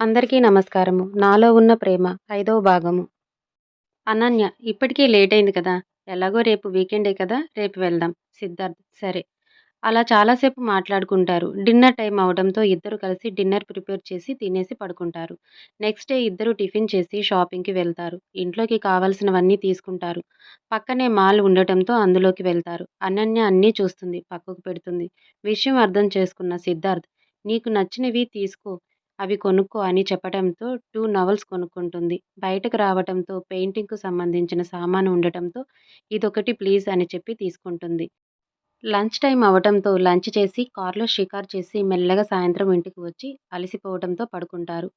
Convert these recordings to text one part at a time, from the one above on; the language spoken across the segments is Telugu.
అందరికీ నమస్కారము. నాలో ఉన్న ప్రేమ ఐదవ భాగము. అనన్య ఇప్పటికీ లేట్ అయింది కదా! ఎలాగో రేపు వీకెండే కదా! రేపు వెళ్దాం. సిద్ధార్థ్ సరే. అలా చాలాసేపు మాట్లాడుకుంటారు. డిన్నర్ టైం అవడంతో ఇద్దరు కలిసి డిన్నర్ ప్రిపేర్ చేసి తినేసి పడుకుంటారు. నెక్స్ట్ డే ఇద్దరు టిఫిన్ చేసి షాపింగ్కి వెళ్తారు. ఇంట్లోకి కావలసినవన్నీ తీసుకుంటారు. పక్కనే మాల్ ఉండటంతో అందులోకి వెళ్తారు. అనన్య అన్నీ చూస్తుంది. పక్కకు పెడుతుంది. విషయం అర్థం చేసుకున్న సిద్ధార్థ్ నీకు నచ్చినవి తీసుకో అవి కొనుక్కో అని చెప్పడంతో టూ నవల్స్ కొనుక్కుంటుంది. బయటకు రావటంతో పెయింటింగ్కు సంబంధించిన సామాను ఉండటంతో ఇదొకటి ప్లీజ్ అని చెప్పి తీసుకుంటుంది. లంచ్ టైం అవటంతో లంచ్ చేసి కార్లో షికార్ చేసి మెల్లగా సాయంత్రం ఇంటికి వచ్చి అలసిపోవడంతో పడుకుంటారు.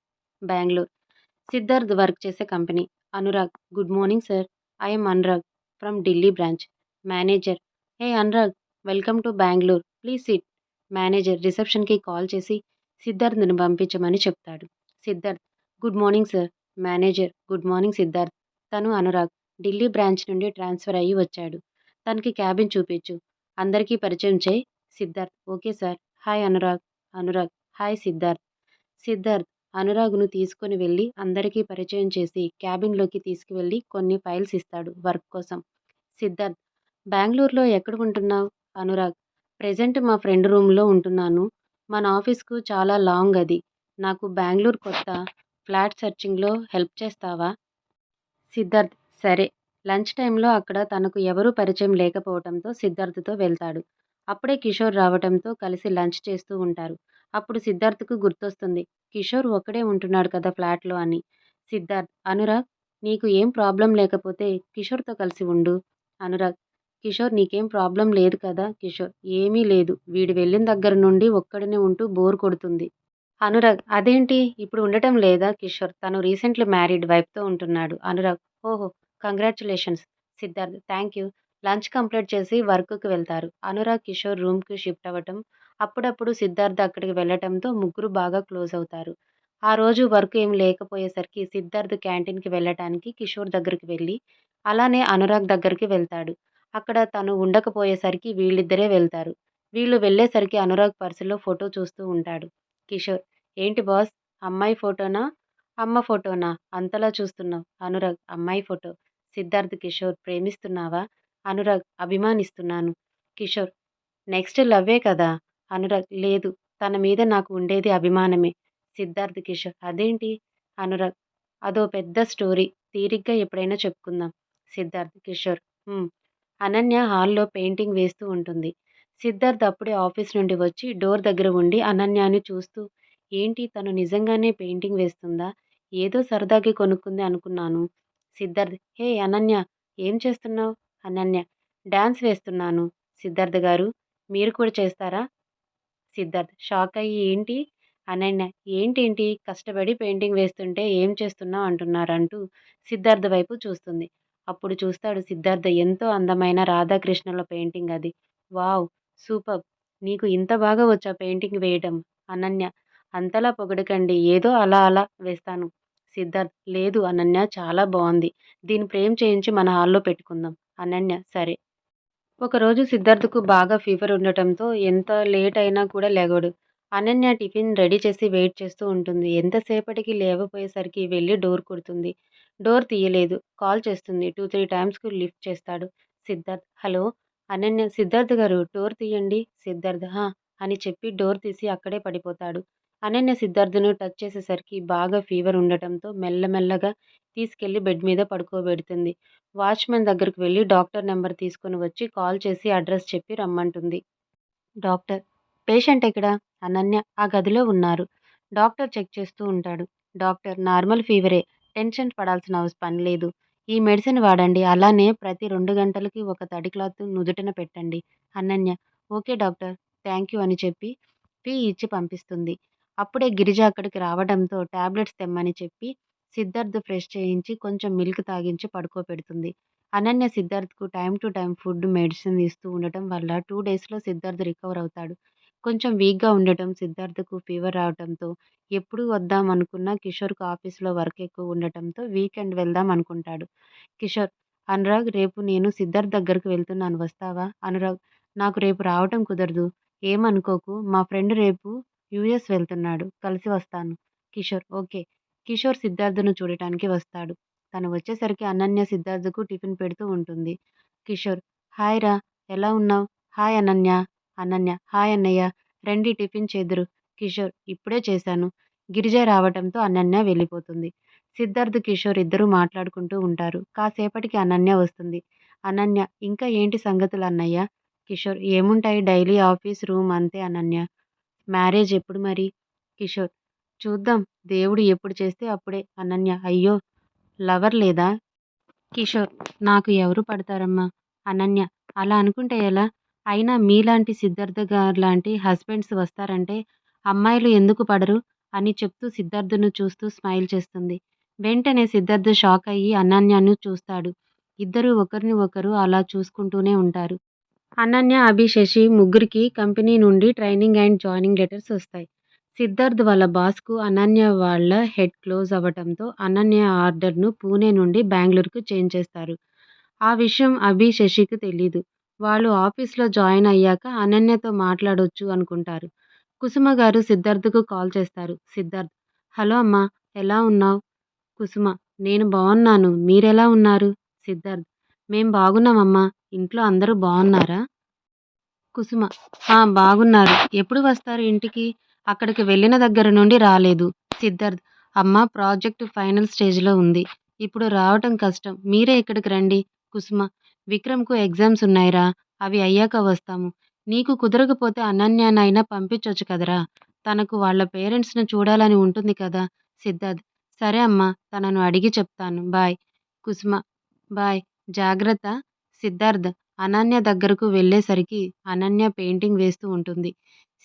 బెంగళూరు సిద్ధార్థ్ వర్క్ చేసే company. Anurag good morning sir. I'm Anurag from Delhi branch. Manager hey Anurag welcome to Bengaluru please sit. Manager రిసెప్షన్కి call చేసి సిద్ధార్థ్ను పంపించమని చెప్తాడు. Siddharth good morning sir. Manager good morning Siddharth. తను అనురాగ్. ఢిల్లీ బ్రాంచ్ నుండి ట్రాన్స్ఫర్ అయ్యి వచ్చాడు. తనకి క్యాబిన్ చూపించు. అందరికీ పరిచయం చేయి. Siddharth okay sir. Hi Anurag. Anurag hi Siddharth. Siddharth అనురాగ్ను తీసుకుని వెళ్ళి అందరికీ పరిచయం చేసి క్యాబిన్లోకి తీసుకువెళ్ళి కొన్ని ఫైల్స్ ఇస్తాడు వర్క్ కోసం. సిద్ధార్థ్ బెంగళూరులో ఎక్కడ ఉంటున్నావు అనురాగ్ ప్రెజెంట్ మా ఫ్రెండ్ రూమ్లో ఉంటున్నాను. మన ఆఫీస్కు చాలా లాంగ్ అది. నాకు బెంగళూరు కొత్త. ఫ్లాట్ సెర్చింగ్లో హెల్ప్ చేస్తావా? సిద్ధార్థ్ సరే. లంచ్ టైంలో అక్కడ తనకు ఎవరూ పరిచయం లేకపోవటంతో సిద్ధార్థ్తో వెళ్తాడు. అప్పుడే కిషోర్ రావడంతో కలిసి లంచ్ చేస్తూ ఉంటారు. అప్పుడు సిద్ధార్థ్కు గుర్తొస్తుంది. కిషోర్ ఒక్కడే ఉంటున్నాడు కదా ఫ్లాట్లో అని. సిద్ధార్థ్ అనురాగ్ నీకు ఏం ప్రాబ్లం లేకపోతే కిషోర్తో కలిసి ఉండు. అనురాగ్ కిషోర్ నీకేం ప్రాబ్లం లేదు కదా కిషోర్ ఏమీ లేదు. వీడు వెళ్ళిన దగ్గర నుండి ఒక్కడినే ఉంటూ బోర్ కొడుతుంది. అనురాగ్ అదేంటి ఇప్పుడు ఉండటం లేదా కిషోర్ తను రీసెంట్లీ మ్యారీడ్ వైఫ్తో ఉంటున్నాడు. అనురాగ్ ఓహో congratulations Siddharth thank you. Lunch complete చేసి వర్క్కి వెళ్తారు. అనురాగ్ కిషోర్ రూమ్కి షిఫ్ట్ అవ్వటం అప్పుడప్పుడు సిద్ధార్థ్ అక్కడికి వెళ్ళటంతో ముగ్గురు బాగా క్లోజ్ అవుతారు. ఆ రోజు వర్క్ ఏం లేకపోయేసరికి సిద్ధార్థ్ క్యాంటీన్కి వెళ్ళటానికి కిషోర్ దగ్గరికి వెళ్ళి అలానే అనురాగ్ దగ్గరికి వెళ్తాడు. అక్కడ తను ఉండకపోయేసరికి వీళ్ళిద్దరే వెళ్తారు. వీళ్ళు వెళ్ళేసరికి అనురాగ్ పర్సులో ఫోటో చూస్తూ ఉంటాడు. కిషోర్ ఏంటి బాస్ అమ్మాయి ఫోటోనా? అమ్మ ఫోటోనా? అంతలా చూస్తున్నావు అనురాగ్ అమ్మాయి ఫోటో. సిద్ధార్థ్ కిషోర్ ప్రేమిస్తున్నావా? అనురాగ్ అభిమానిస్తున్నాను. కిషోర్ నెక్స్ట్ లవ్వే కదా? అనురాగ్ లేదు. తన మీద నాకు ఉండేది అభిమానమే. సిద్ధార్థ్ కిషోర్ అదేంటి? అనురాగ్ అదో పెద్ద స్టోరీ. తీరిగ్గా ఎప్పుడైనా చెప్పుకుందాం. సిద్ధార్థ్ కిషోర్ అనన్య హాల్లో పెయింటింగ్ వేస్తూ ఉంటుంది. సిద్ధార్థ్ అప్పుడే ఆఫీస్ నుండి వచ్చి డోర్ దగ్గర ఉండి అనన్యాని చూస్తూ ఏంటి తను నిజంగానే పెయింటింగ్ వేస్తుందా? ఏదో సరదాకి కొనుక్కుంది అనుకున్నాను. సిద్ధార్థ్ హే అనన్య ఏం చేస్తున్నావు అనన్య డ్యాన్స్ వేస్తున్నాను. సిద్ధార్థ్ గారు మీరు కూడా చేస్తారా? సిద్ధార్థ్ షాక్ అయ్యి ఏంటి? అనన్య ఏంటేంటి కష్టపడి పెయింటింగ్ వేస్తుంటే ఏం చేస్తున్నావు అంటున్నారు అంటూ సిద్ధార్థ్ వైపు చూస్తుంది. అప్పుడు చూస్తాడు సిద్ధార్థ ఎంతో అందమైన రాధాకృష్ణుల పెయింటింగ్ అది. వావ్! సూపర్ నీకు ఇంత బాగా వచ్చా పెయింటింగ్ వేయటం? అనన్య అంతలా పొగడకండి ఏదో అలా అలా వేస్తాను. సిద్ధార్థ్ లేదు అనన్య చాలా బాగుంది దీని ప్రేమ్ చేయించి మన హాల్లో పెట్టుకుందాం. అనన్య సరే. ఒకరోజు సిద్ధార్థకు బాగా ఫీవర్ ఉండటంతో ఎంత లేట్ అయినా కూడా లెగడు. అనన్య టిఫిన్ రెడీ చేసి వెయిట్ చేస్తూ ఉంటుంది. ఎంతసేపటికి లేవపోయేసరికి వెళ్ళి డోర్ కొడుతుంది. డోర్ తీయలేదు. కాల్ చేస్తుంది. టూ త్రీ టైమ్స్కు లిఫ్ట్ చేస్తాడు. సిద్ధార్థ్ హలో అనన్య సిద్ధార్థ్ గారు డోర్ తీయండి. సిద్ధార్థ్ హా అని చెప్పి డోర్ తీసి అక్కడే పడిపోతాడు. అనన్య సిద్ధార్థను టచ్ చేసేసరికి బాగా ఫీవర్ ఉండటంతో మెల్లమెల్లగా తీసుకెళ్ళి బెడ్ మీద పడుకోబెడుతుంది. వాచ్మెన్ దగ్గరకు వెళ్ళి డాక్టర్ నెంబర్ తీసుకుని వచ్చి కాల్ చేసి అడ్రస్ చెప్పి రమ్మంటుంది. డాక్టర్ పేషెంట్ ఎక్కడ? అనన్య ఆ గదిలో ఉన్నారు. డాక్టర్ చెక్ చేస్తూ ఉంటాడు. Doctor normal ఫీవరే. టెన్షన్ పడాల్సిన అవసరం పని లేదు ఈ మెడిసిన్ వాడండి. అలానే ప్రతి రెండు గంటలకి ఒక తడి క్లాత్ నుదుటిన పెట్టండి. Ananya okay doctor thank you అని చెప్పి ఫీ ఇచ్చి పంపిస్తుంది. అప్పుడే గిరిజ అక్కడికి రావడంతో టాబ్లెట్స్ తెమ్మని చెప్పి సిద్ధార్థ్ ఫ్రెష్ చేయించి కొంచెం మిల్క్ తాగించి పడుకోబెడుతుంది. Ananya సిద్ధార్థ్కు time to time food, medicine ఇస్తూ ఉండటం వల్ల టూ డేస్లో సిద్ధార్థ్ రికవర్ అవుతాడు. కొంచెం వీక్గా ఉండటం సిద్ధార్థకు ఫీవర్ రావటంతో ఎప్పుడు వద్దాం అనుకున్నా కిషోర్కు ఆఫీసులో వర్క్ ఎక్కువ ఉండటంతో వీకెండ్ వెళ్దాం అనుకుంటాడు. కిషోర్ అనురాగ్ రేపు నేను సిద్ధార్థ్ దగ్గరకు వెళ్తున్నాను వస్తావా? అనురాగ్ నాకు రేపు రావటం కుదరదు. ఏమనుకోకు మా ఫ్రెండ్ రేపు యూఎస్ వెళ్తున్నాడు. కలిసి వస్తాను. కిషోర్ ఓకే కిషోర్ సిద్ధార్థను చూడటానికి వస్తాడు తను వచ్చేసరికి అనన్య సిద్ధార్థకు టిఫిన్ పెడుతూ ఉంటుంది కిషోర్ హాయ్ రా ఎలా ఉన్నావు హాయ్ అనన్య అనన్య హాయ్ అన్నయ్య రండి టిఫిన్ చేదురు. కిషోర్ ఇప్పుడే చేశాను. గిరిజ రావటంతో అనన్య వెళ్ళిపోతుంది. సిద్ధార్థ్ కిషోర్ ఇద్దరూ మాట్లాడుకుంటూ ఉంటారు. కాసేపటికి అనన్య వస్తుంది. అనన్య ఇంకా ఏంటి సంగతులు అన్నయ్య? కిషోర్ ఏముంటాయి డైలీ ఆఫీస్ రూమ్ అంతే అనన్య. మ్యారేజ్ ఎప్పుడు మరి? కిషోర్ చూద్దాం. దేవుడు ఎప్పుడు చేస్తే అప్పుడే. అనన్య అయ్యో లవర్ లేదా? కిషోర్ నాకు ఎవరు పడతారమ్మా? అనన్య అలా అనుకుంటే ఎలా? అయినా మీలాంటి సిద్ధార్థ గారు లాంటి హస్బెండ్స్ వస్తారంటే అమ్మాయిలు ఎందుకు పడరు? అని చెప్తూ సిద్ధార్థను చూస్తూ స్మైల్ చేస్తుంది. వెంటనే సిద్ధార్థ షాక్ అయ్యి అనన్యను చూస్తాడు. ఇద్దరు ఒకరిని ఒకరు అలా చూసుకుంటూనే ఉంటారు. అనన్య అభి శశి ముగ్గురికి కంపెనీ నుండి ట్రైనింగ్ అండ్ జాయినింగ్ లెటర్స్ వస్తాయి. సిద్ధార్థ్ వాళ్ళ బాస్కు అనన్య వాళ్ళ హెడ్ క్లోజ్ అవ్వటంతో అనన్య ఆర్డర్ను పూణే నుండి బెంగళూరుకు చేంజ్ చేస్తారు. ఆ విషయం అభి శశికి తెలీదు. వాళ్ళు ఆఫీస్లో జాయిన్ అయ్యాక అనన్యతో మాట్లాడొచ్చు అనుకుంటారు. కుసుమ గారు సిద్ధార్థకు కాల్ చేస్తారు. సిద్ధార్థ్ హలో అమ్మా ఎలా ఉన్నావు? కుసుమ నేను బాగున్నాను మీరెలా ఉన్నారు? సిద్ధార్థ్ మేం బాగున్నామమ్మా. ఇంట్లో అందరూ బాగున్నారా కుసుమ "ఆ, బాగున్నారు. ఎప్పుడు వస్తారు ఇంటికి? అక్కడికి వెళ్ళిన దగ్గర నుండి రాలేదు. సిద్ధార్థ్ అమ్మ ప్రాజెక్ట్ ఫైనల్ స్టేజ్లో ఉంది. ఇప్పుడు రావటం కష్టం. మీరే ఇక్కడికి రండి. కుసుమ విక్రమ్కు ఎగ్జామ్స్ ఉన్నాయిరా అవి అయ్యాక వస్తాము. నీకు కుదరకపోతే అనన్యానైనా పంపించొచ్చు కదరా. తనకు వాళ్ళ పేరెంట్స్ని చూడాలని ఉంటుంది కదా సిద్ధార్థ్. సరే అమ్మా తనను అడిగి చెప్తాను. బాయ్. కుసుమ. బాయ్. జాగ్రత్త. సిద్ధార్థ్ అనన్య దగ్గరకు వెళ్ళేసరికి అనన్య పెయింటింగ్ వేస్తూ ఉంటుంది.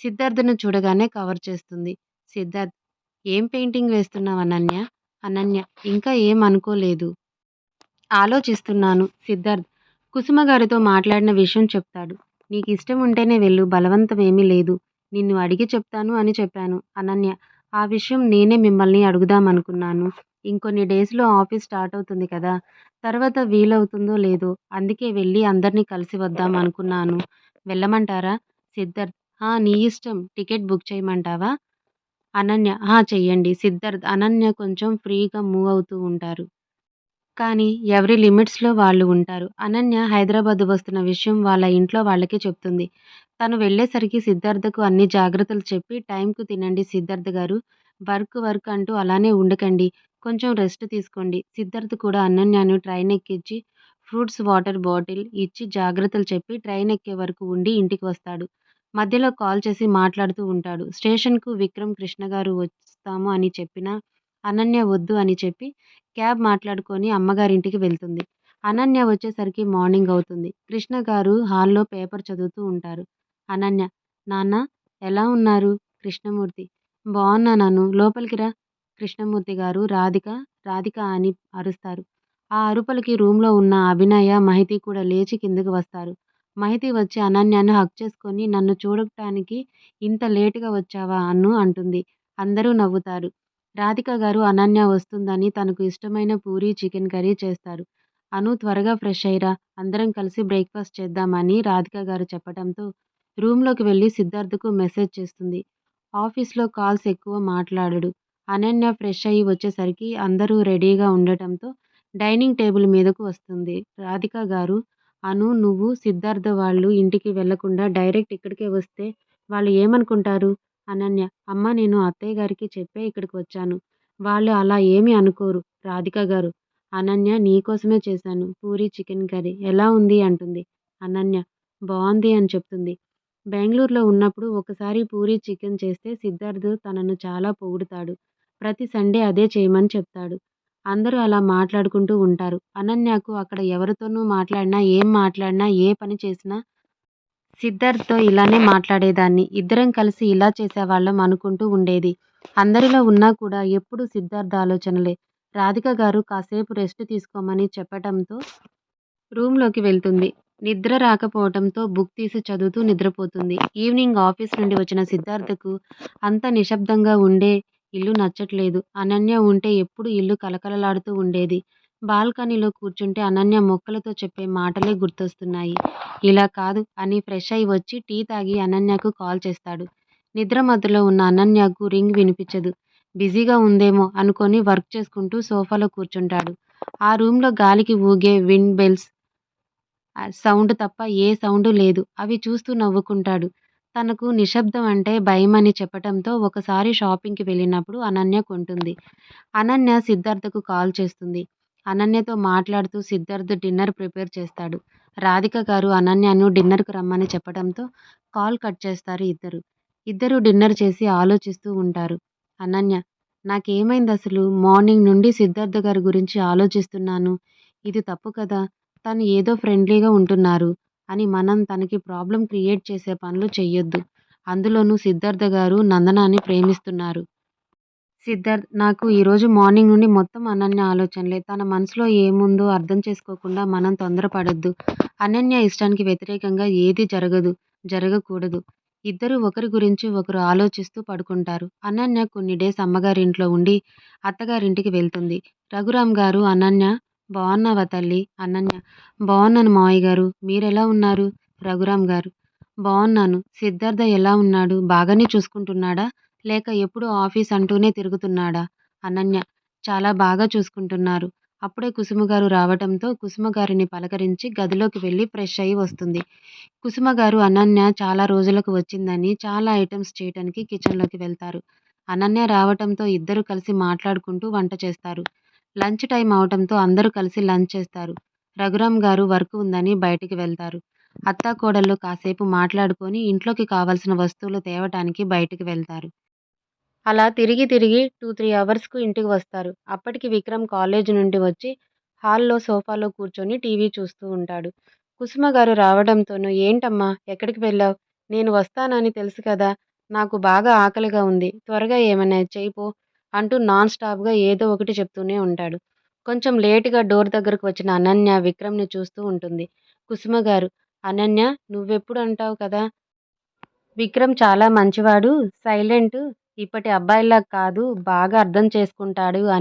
సిద్ధార్థను చూడగానే కవర్ చేస్తుంది. సిద్ధార్థ్ ఏం పెయింటింగ్ వేస్తున్నావు అనన్య? అనన్య ఇంకా ఏం అనుకోలేదు. ఆలోచిస్తున్నాను. సిద్ధార్థ్ కుసుమ గారితో మాట్లాడిన విషయం చెప్తాడు. నీకు ఇష్టం ఉంటేనే వెళ్ళు బలవంతం ఏమీ లేదు. నిన్ను అడిగి చెప్తాను అని చెప్పాను. అనన్య ఆ విషయం నేనే మిమ్మల్ని అడుగుదామనుకున్నాను. ఇంకొన్ని డేస్లో ఆఫీస్ స్టార్ట్ అవుతుంది కదా. తర్వాత వీలవుతుందో లేదో అందుకే వెళ్ళి అందరినీ కలిసి వద్దాం అనుకున్నాను. వెళ్ళమంటారా? సిద్ధార్థ్ నీ ఇష్టం. టికెట్ బుక్ చేయమంటావా? అనన్య చెయ్యండి. సిద్ధార్థ్ అనన్య కొంచెం ఫ్రీగా మూవ్ అవుతూ ఉంటారు. కానీ ఎవరి లిమిట్స్లో వాళ్ళు ఉంటారు. అనన్య హైదరాబాద్ వస్తున్న విషయం వాళ్ళ ఇంట్లో వాళ్ళకి చెప్తుంది. తను వెళ్ళేసరికి సిద్ధార్థకు అన్ని జాగ్రత్తలు చెప్పి టైంకు తినండి సిద్ధార్థ గారు. వర్క్ వర్క్ అంటూ అలానే ఉండకండి. కొంచెం రెస్ట్ తీసుకోండి. సిద్ధార్థ్ కూడా అనన్యను ట్రైన్ ఎక్కించి ఫ్రూట్స్ వాటర్ బాటిల్ ఇచ్చి జాగ్రత్తలు చెప్పి ట్రైన్ ఎక్కే వరకు ఉండి ఇంటికి వస్తాడు. మధ్యలో కాల్ చేసి మాట్లాడుతూ ఉంటాడు. స్టేషన్కు విక్రమ్ కృష్ణ గారు వస్తాము అని చెప్పినా అనన్య వద్దు అని చెప్పి క్యాబ్ మాట్లాడుకొని అమ్మగారింటికి వెళ్తుంది. అనన్య వచ్చేసరికి మార్నింగ్ అవుతుంది. కృష్ణ గారు హాల్లో పేపర్ చదువుతూ ఉంటారు. అనన్య నాన్న ఎలా ఉన్నారు? కృష్ణమూర్తి బాగున్నా నన్ను లోపలికి రా. కృష్ణమూర్తి గారు రాధిక రాధిక అని అరుస్తారు. ఆ అరుపులకి రూమ్లో ఉన్న అభినయ మహితి కూడా లేచి కిందకు వస్తారు. మహితి వచ్చి అనన్యను హక్ చేసుకొని నన్ను చూడటానికి ఇంత లేటుగా వచ్చావా అన్ను అంటుంది. అందరూ నవ్వుతారు. రాధిక గారు అనన్య వస్తుందని తనకు ఇష్టమైన పూరి చికెన్ కర్రీ చేస్తారు. అను త్వరగా ఫ్రెష్ అయ్యిరా అందరం కలిసి బ్రేక్ఫాస్ట్ చేద్దామని రాధిక గారు చెప్పడంతో రూమ్లోకి వెళ్ళి సిద్ధార్థకు మెసేజ్ చేస్తుంది. ఆఫీస్లో కాల్స్ ఎక్కువ మాట్లాడడు. అనన్య ఫ్రెష్ అయ్యి వచ్చేసరికి అందరూ రెడీగా ఉండటంతో డైనింగ్ టేబుల్ మీదకు వస్తుంది. రాధిక గారు అను నువ్వు సిద్ధార్థ వాళ్ళు ఇంటికి వెళ్ళకుండా డైరెక్ట్ ఇక్కడికే వస్తే వాళ్ళు ఏమనుకుంటారు? అనన్య. అమ్మ నేను అత్తయ్య గారికి చెప్పే ఇక్కడికి వచ్చాను. వాళ్ళు అలా ఏమీ అనుకోరు రాధిక గారు. అనన్య నీకోసమే చేశాను. Puri chicken curry. ఎలా ఉంది? అంటుంది. అనన్య బాగుంది అని చెప్తుంది. బెంగళూరులో ఉన్నప్పుడు ఒకసారి పూరి చికెన్ చేస్తే సిద్ధార్థ్ తనను చాలా పొగుడుతాడు. ప్రతి సండే అదే చేయమని చెప్తాడు. అందరూ అలా మాట్లాడుకుంటూ ఉంటారు. అనన్యకు అక్కడ ఎవరితోనూ మాట్లాడినా ఏం మాట్లాడినా ఏ పని చేసినా సిద్ధార్థ్తో ఇలానే మాట్లాడేదాన్ని. ఇద్దరం కలిసి ఇలా చేసేవాళ్ళం అనుకుంటూ ఉండేది. అందరిలో ఉన్నా కూడా ఎప్పుడు సిద్ధార్థ ఆలోచనలే. రాధిక గారు కాసేపు రెస్ట్ తీసుకోమని చెప్పటంతో రూమ్లోకి వెళ్తుంది. నిద్ర రాకపోవడంతో బుక్ తీసి చదువుతూ నిద్రపోతుంది. ఈవినింగ్ ఆఫీస్ నుండి వచ్చిన సిద్ధార్థకు అంత నిశ్శబ్దంగా ఉండే ఇల్లు నచ్చట్లేదు. అనన్య ఉంటే ఎప్పుడు ఇల్లు కలకలలాడుతూ ఉండేది. బాల్కనీలో కూర్చుంటే అనన్య మొక్కలతో చెప్పే మాటలే గుర్తొస్తున్నాయి. ఇలా కాదు అని ఫ్రెష్ అయి వచ్చి టీ తాగి అనన్యకు కాల్ చేస్తాడు. నిద్ర మధ్యలో ఉన్న అనన్యకు రింగ్ వినిపించదు. బిజీగా ఉందేమో అనుకొని వర్క్ చేసుకుంటూ సోఫాలో కూర్చుంటాడు. ఆ రూమ్లో గాలికి ఊగే విండ్ బెల్స్ సౌండ్ తప్ప ఏ సౌండ్ లేదు. అవి చూస్తూ నవ్వుకుంటాడు. తనకు నిశ్శబ్దం అంటే భయమని చెప్పటంతో ఒకసారి షాపింగ్కి వెళ్ళినప్పుడు అనన్య కొంటుంది. అనన్య సిద్ధార్థకు కాల్ చేస్తుంది. అనన్యతో మాట్లాడుతూ సిద్ధార్థ్ డిన్నర్ ప్రిపేర్ చేస్తాడు. రాధిక గారు అనన్యను డిన్నర్కు రమ్మని చెప్పడంతో కాల్ కట్ చేస్తారు ఇద్దరు. ఇద్దరు డిన్నర్ చేసి ఆలోచిస్తూ ఉంటారు. అనన్య నాకేమైంది అసలు? మార్నింగ్ నుండి సిద్ధార్థ గారి గురించి ఆలోచిస్తున్నాను. ఇది తప్పు కదా? తను ఏదో ఫ్రెండ్లీగా ఉంటున్నారు అని మనం తనకి ప్రాబ్లం క్రియేట్ చేసే పనులు చెయ్యొద్దు. అందులోనూ సిద్ధార్థ గారు నందనాన్ని ప్రేమిస్తున్నారు. సిద్ధార్థ్ నాకు ఈరోజు మార్నింగ్ నుండి మొత్తం అనన్య ఆలోచనలే. తన మనసులో ఏముందో అర్థం చేసుకోకుండా మనం తొందరపడొద్దు. అనన్య ఇష్టానికి వ్యతిరేకంగా ఏది జరగదు జరగకూడదు. ఇద్దరు ఒకరి గురించి ఒకరు ఆలోచిస్తూ పడుకుంటారు. అనన్య కొన్ని డేస్ అమ్మగారింట్లో ఉండి అత్తగారింటికి వెళ్తుంది. రఘురామ్ గారు అనన్య బాగున్నావా తల్లి? అనన్య బాగున్నాను మావయ్య గారు. మీరెలా ఉన్నారు? రఘురామ్ గారు బాగున్నాను సిద్ధార్థ ఎలా ఉన్నాడు? బాగానే చూసుకుంటున్నాడా? లేక ఎప్పుడు ఆఫీస్ అంటూనే తిరుగుతున్నాడా? అనన్య చాలా బాగా చూసుకుంటున్నారు. అప్పుడే కుసుమగారు రావటంతో కుసుమ గారిని పలకరించి గదిలోకి వెళ్ళి ఫ్రెష్ అయ్యి వస్తుంది. కుసుమగారు అనన్య చాలా రోజులకు వచ్చిందని చాలా ఐటమ్స్ చేయటానికి కిచెన్లోకి వెళ్తారు. అనన్య రావటంతో ఇద్దరు కలిసి మాట్లాడుకుంటూ వంట చేస్తారు. లంచ్ టైం అవటంతో అందరూ కలిసి లంచ్ చేస్తారు. రఘురామ్ గారు వర్క్ ఉందని బయటికి వెళ్తారు. అత్తాకోడళ్ళు కాసేపు మాట్లాడుకొని ఇంట్లోకి కావాల్సిన వస్తువులు తేవటానికి బయటికి వెళ్తారు. అలా తిరిగి తిరిగి టూ త్రీ అవర్స్కు ఇంటికి వస్తారు. అప్పటికి విక్రమ్ కాలేజ్ నుండి వచ్చి హాల్లో సోఫాలో కూర్చొని టీవీ చూస్తూ ఉంటాడు. కుసుమ గారు రావడంతోనూ ఏంటమ్మా ఎక్కడికి వెళ్ళావు? నేను వస్తానని తెలుసు కదా నాకు బాగా ఆకలిగా ఉంది. త్వరగా ఏమైనా చేయిపో అంటూ నాన్ స్టాప్గా ఏదో ఒకటి చెప్తూనే ఉంటాడు. కొంచెం లేటుగా డోర్ దగ్గరకు వచ్చిన అనన్య విక్రమ్ని చూస్తూ ఉంటుంది. కుసుమ గారు అనన్య నువ్వెప్పుడు అంటావు కదా? విక్రమ్ చాలా మంచివాడు సైలెంట్ ఇప్పటి అబ్బాయిలా కాదు బాగా అర్థం చేసుకుంటాడు అని